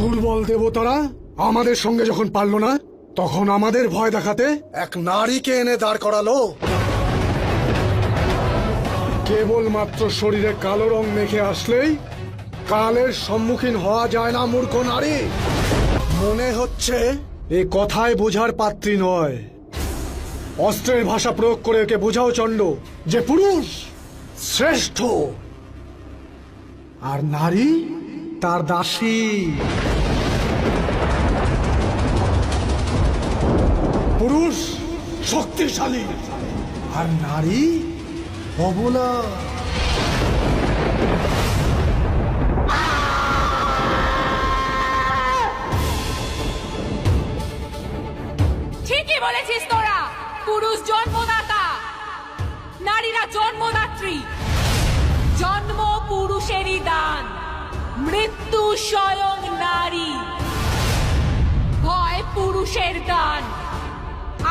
দুর্বল দেবতারা আমাদের সঙ্গে যখন পারল না, তখন আমাদের ভয় দেখাতে এক নারীকে এনে দাঁড় করালো। কেবলমাত্র শরীরে কালো রং মেখে আসলেই কালের সম্মুখীন হওয়া যায় না, মূর্খ নারী। মনে হচ্ছে এ কথায় বোঝার পাত্রী নয়। অস্ত্রের ভাষা প্রয়োগ করে একে বোঝাও চণ্ড যে পুরুষ শ্রেষ্ঠ। আর নারী তার দাসী। পুরুষ শক্তিশালী, আর নারী অবলা। ঠিকই বলেছিস তোরা, পুরুষ জন্মদাতা, নারীরা জন্মদাত্রী। জন্ম পুরুষেরই দান, মৃত্যু স্বয়ং নারী। ভয় পুরুষের দান।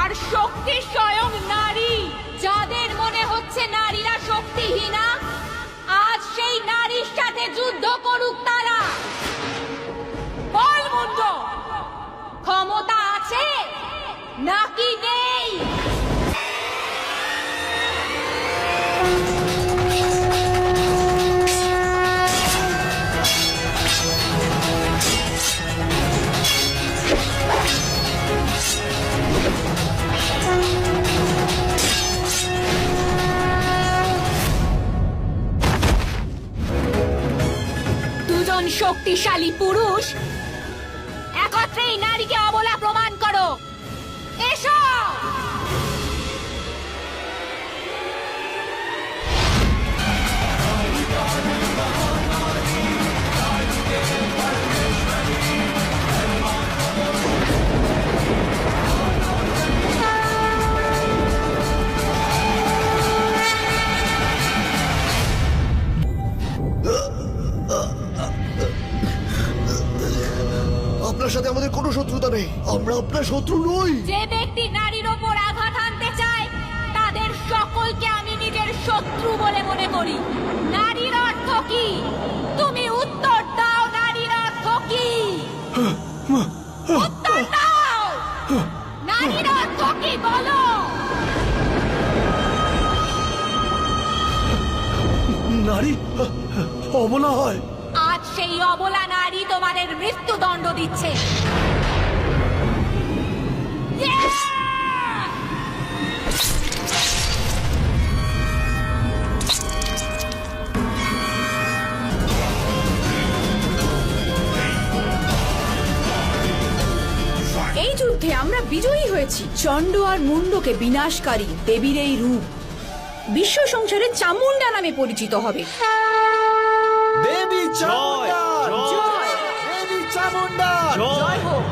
আর শক্তি স্বয়ং নারী। যাদের মনে হচ্ছে নারীরা শক্তিহীনা, আজ সেই নারীর সাথে যুদ্ধ করুক শক্তিশালী পুরুষ। একত্রে এই নারীকে আপনার সাথে আমাদের কোনো শত্রুতা নেই। আমরা আপনার শত্রু নই। যে ব্যক্তি নারীর ওপর আঘাত আনতে চায় তাদের সকলকে আমি নিজের শত্রু বলে মনে করি। নারীর অর্থ কি? তুমি উত্তর দাও নারীর অর্থ কি? উত্তর দাও! নারীর অর্থ কি বলো? নারী অবলা হয়। অবলা নারী তোমাদের মৃত্যুদণ্ড দিচ্ছে। এই যুদ্ধে আমরা বিজয়ী হয়েছি। চণ্ড আর মুন্ডকে বিনাশকারী দেবীর এই রূপ। বিশ্ব সংসারে চামুন্ডা নামে পরিচিত হবে। দেবী চামুন্ডা জয় দেবী চামুন্ডা জয় হোক।